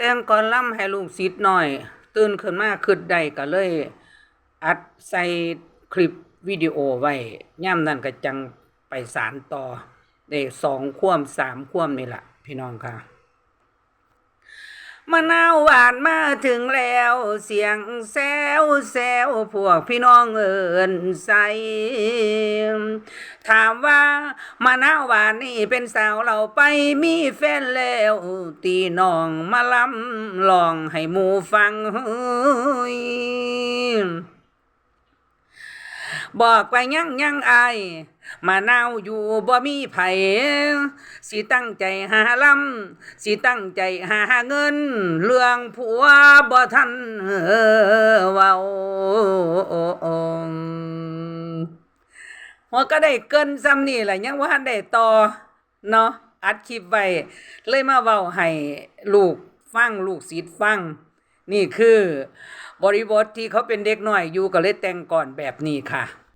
แต่งก่อนล่ำให้ลูกศิษย์หน่อย ตื่นขึ้นมาคิดได้ก็เลย อัดใส่คลิปวิดีโอไว้ย่ำนั่นก็จังไปสารต่อได้สองคว่ำสามคว่ำนี่แหละพี่น้องค่ะ มะนาวหวานมาถึงแล้ว เสียงแซวแซวพวกพี่น้องเอินใสถามว่ามะนาวหวานนี่เป็นสาวเราไปมีแฟนแล้ว ตีน้องมาลำลองให้หมูฟังเฮ้ยบอกไปยังยังไอ มะนาวอยู่บ่มีไผสิตั้งใจหาลำสิตั้งใจหาเงิน เรื่องผัวบ่ทันเว้าหัวก็ได้เกินซ้ำนี่แหละยังว่าได้ต่อเนาะอัดคลิปไว้เลยมาเว้าให้ลูกฟังลูกศิษย์ฟัง นี่คือบริบทที่เขาเป็นเด็กน้อยอยู่ก็เลยแต่งก่อนแบบนี้ค่ะ